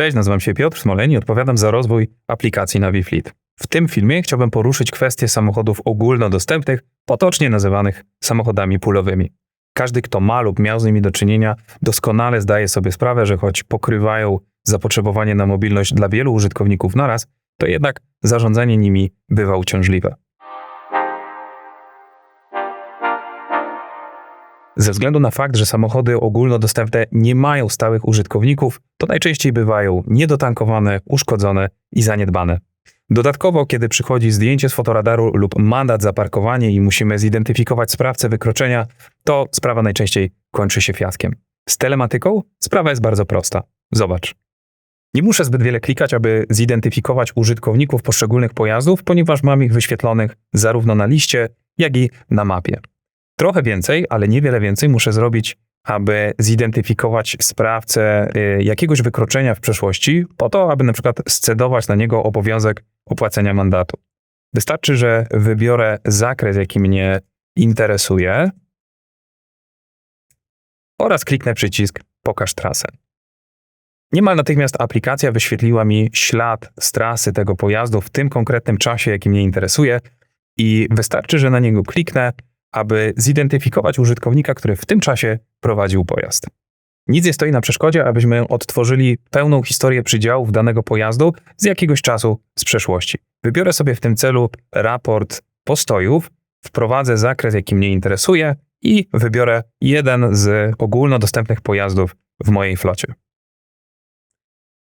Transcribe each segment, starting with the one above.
Cześć, nazywam się Piotr Smoleń i odpowiadam za rozwój aplikacji NaviFleet. W tym filmie chciałbym poruszyć kwestię samochodów ogólnodostępnych, potocznie nazywanych samochodami pulowymi. Każdy, kto ma lub miał z nimi do czynienia, doskonale zdaje sobie sprawę, że choć pokrywają zapotrzebowanie na mobilność dla wielu użytkowników naraz, to jednak zarządzanie nimi bywa uciążliwe. Ze względu na fakt, że samochody ogólnodostępne nie mają stałych użytkowników, to najczęściej bywają niedotankowane, uszkodzone i zaniedbane. Dodatkowo, kiedy przychodzi zdjęcie z fotoradaru lub mandat za parkowanie i musimy zidentyfikować sprawcę wykroczenia, to sprawa najczęściej kończy się fiaskiem. Z telematyką sprawa jest bardzo prosta. Zobacz. Nie muszę zbyt wiele klikać, aby zidentyfikować użytkowników poszczególnych pojazdów, ponieważ mam ich wyświetlonych zarówno na liście, jak i na mapie. Trochę więcej, ale niewiele więcej muszę zrobić, aby zidentyfikować sprawcę y, jakiegoś wykroczenia w przeszłości, po to, aby na przykład scedować na niego obowiązek opłacenia mandatu. Wystarczy, że wybiorę zakres, jaki mnie interesuje oraz kliknę przycisk Pokaż trasę. Niemal natychmiast aplikacja wyświetliła mi ślad z trasy tego pojazdu w tym konkretnym czasie, jaki mnie interesuje i wystarczy, że na niego kliknę, aby zidentyfikować użytkownika, który w tym czasie prowadził pojazd. Nic nie stoi na przeszkodzie, abyśmy odtworzyli pełną historię przydziałów danego pojazdu z jakiegoś czasu z przeszłości. Wybiorę sobie w tym celu raport postojów, wprowadzę zakres, jaki mnie interesuje i wybiorę jeden z ogólnodostępnych pojazdów w mojej flocie.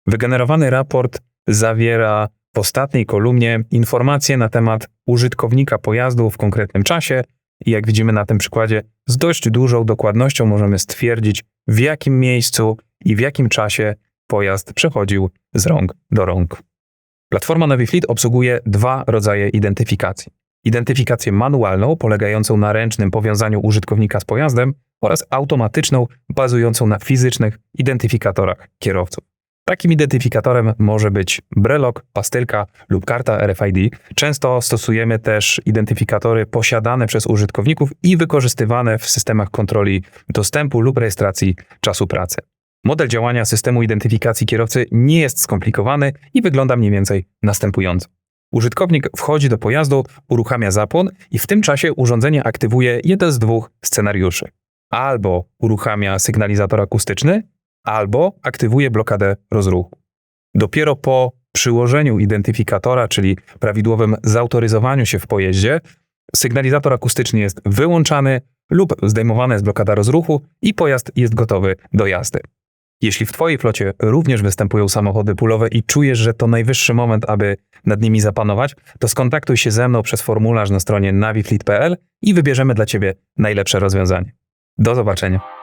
Wygenerowany raport zawiera w ostatniej kolumnie informacje na temat użytkownika pojazdu w konkretnym czasie i jak widzimy na tym przykładzie, z dość dużą dokładnością możemy stwierdzić, w jakim miejscu i w jakim czasie pojazd przechodził z rąk do rąk. Platforma NaviFleet obsługuje dwa rodzaje identyfikacji. Identyfikację manualną, polegającą na ręcznym powiązaniu użytkownika z pojazdem oraz automatyczną, bazującą na fizycznych identyfikatorach kierowców. Takim identyfikatorem może być brelok, pastylka lub karta RFID. Często stosujemy też identyfikatory posiadane przez użytkowników i wykorzystywane w systemach kontroli dostępu lub rejestracji czasu pracy. Model działania systemu identyfikacji kierowcy nie jest skomplikowany i wygląda mniej więcej następująco. Użytkownik wchodzi do pojazdu, uruchamia zapłon i w tym czasie urządzenie aktywuje jeden z dwóch scenariuszy. Albo uruchamia sygnalizator akustyczny, albo aktywuje blokadę rozruchu. Dopiero po przyłożeniu identyfikatora, czyli prawidłowym zautoryzowaniu się w pojeździe, sygnalizator akustyczny jest wyłączany lub zdejmowana jest blokada rozruchu i pojazd jest gotowy do jazdy. Jeśli w Twojej flocie również występują samochody pulowe i czujesz, że to najwyższy moment, aby nad nimi zapanować, to skontaktuj się ze mną przez formularz na stronie navifleet.pl i wybierzemy dla Ciebie najlepsze rozwiązanie. Do zobaczenia.